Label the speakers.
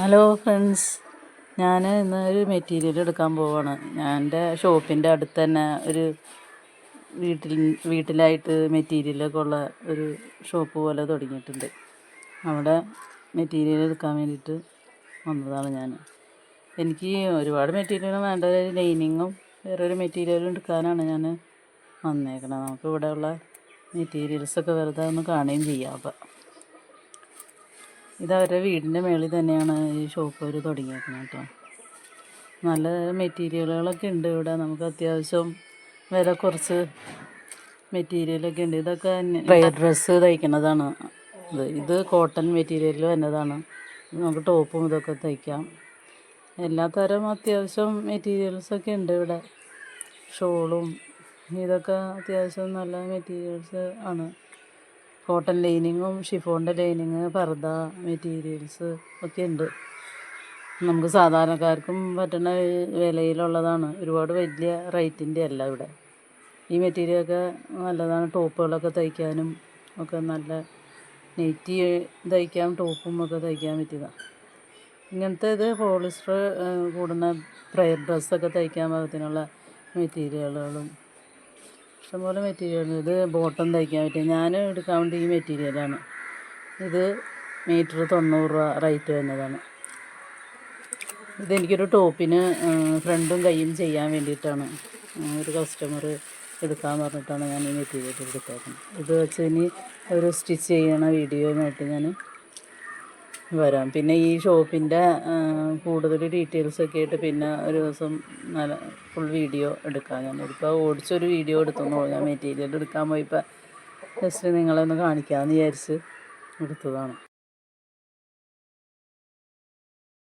Speaker 1: Hello friends ഞാൻ ഇന്ന് ഒരു മെറ്റീരിയൽ എടുക്കാൻ പോവാണ്. ഞാൻ എന്റെ ഷോപ്പിന്റെ അടുത്ത് തന്നെ ഒരു വീട്ടിൽ വീട്ടിലായിട്ട് മെറ്റീരിയലൊക്കെ ഉള്ള ഒരു ഷോപ്പ് പോലെ തുടങ്ങിയിട്ടുണ്ട്. അവിടെ മെറ്റീരിയൽ എടുക്കാൻ വേണ്ടിയിട്ട് വന്നതാണ് ഞാൻ എനിക്ക് ഒരുപാട് മെറ്റീരിയൽ വേണ്ട ഒരു ലൈനിങ്ങും വേറൊരു മെറ്റീരിയലും എടുക്കാനാണ് ഞാൻ വന്നേക്കണത്. നമുക്ക് ഇവിടെയുള്ള മെറ്റീരിയൽസൊക്കെ വെറുതെ ഒന്ന് കാണുകയും ചെയ്യാം. അപ്പം ഇത് അവരുടെ വീടിന്റെ മേളിൽ തന്നെയാണ് ഈ ഷോപ്പ് അവർ തുടങ്ങിയേക്കുന്നത് കേട്ടോ. നല്ല മെറ്റീരിയലുകളൊക്കെ ഉണ്ട് ഇവിടെ. നമുക്ക് അത്യാവശ്യം വില കുറച്ച് മെറ്റീരിയലൊക്കെ ഉണ്ട്. ഇതൊക്കെ ട്രയൽ ഡ്രസ്സ് തയ്ക്കുന്നതാണ്. ഇത് ഇത് കോട്ടൺ മെറ്റീരിയലിൽ വന്നതാണ്. നമുക്ക് ടോപ്പും ഇതൊക്കെ തയ്ക്കാം. എല്ലാ തരം അത്യാവശ്യം മെറ്റീരിയൽസൊക്കെ ഉണ്ട് ഇവിടെ. ഷോളും ഇതൊക്കെ അത്യാവശ്യം നല്ല മെറ്റീരിയൽസ് ആണ്. കോട്ടൺ ലൈനിങ്ങും ഷിഫോണിന്റെ ലൈനിങ് പർദ്ദ മെറ്റീരിയൽസ് ഒക്കെ ഉണ്ട്. നമുക്ക് സാധാരണക്കാർക്കും പറ്റുന്ന വിലയിലുള്ളതാണ്. ഒരുപാട് വലിയ റേറ്റിന്റെ അല്ല ഇവിടെ. ഈ മെറ്റീരിയലൊക്കെ നല്ലതാണ്. ടോപ്പുകളൊക്കെ തയ്ക്കാനും ഒക്കെ നല്ല നെറ്റി തയ്ക്കാം ടോപ്പും ഒക്കെ തയ്ക്കാൻ പറ്റിയതാണ് ഇങ്ങനത്തെ ഇത് പോളിസ്റ്റർ കൂടുന്ന പ്രയർ ഡ്രസ്സൊക്കെ തയ്ക്കാൻ പാകത്തിനുള്ള മെറ്റീരിയലുകളും ഇഷ്ടംപോലെ മെറ്റീരിയൽ ഇത് ബോട്ടം തയ്ക്കാൻ പറ്റിയ ഞാൻ എടുക്കാൻ വേണ്ടി ഈ മെറ്റീരിയലാണ് ഇത് മീറ്റർ തൊണ്ണൂറ് രൂപ റേറ്റ് വരുന്നതാണ്. ഇതെനിക്കൊരു ടോപ്പിന് ഫ്രണ്ടും കൈയും ചെയ്യാൻ വേണ്ടിയിട്ടാണ്. ഒരു കസ്റ്റമർ എടുക്കാൻ പറഞ്ഞിട്ടാണ് ഞാൻ ഈ മെറ്റീരിയൽ എടുത്തേക്കുന്നത്. ഇത് വെച്ച് ഇനി ഒരു സ്റ്റിച്ച് ചെയ്യണ വീഡിയോയുമായിട്ട് ഞാൻ വരാം. പിന്നെ ഈ ഷോപ്പിന്റെ കൂടുതൽ ഡീറ്റെയിൽസ് ഒക്കെ ആയിട്ട് പിന്നെ ഒരു ദിവസം നല്ല ഫുൾ വീഡിയോ എടുക്കാം. ഞാൻ ഇപ്പോൾ ഓടിച്ചൊരു വീഡിയോ എടുത്തെന്നുള്ളൂ. ഞാൻ മെറ്റീരിയൽ എടുക്കാൻ പോയപ്പോൾ ജസ്റ്റ് നിങ്ങളെ ഒന്ന് കാണിക്കാമെന്ന് വിചാരിച്ച് എടുത്തതാണ്.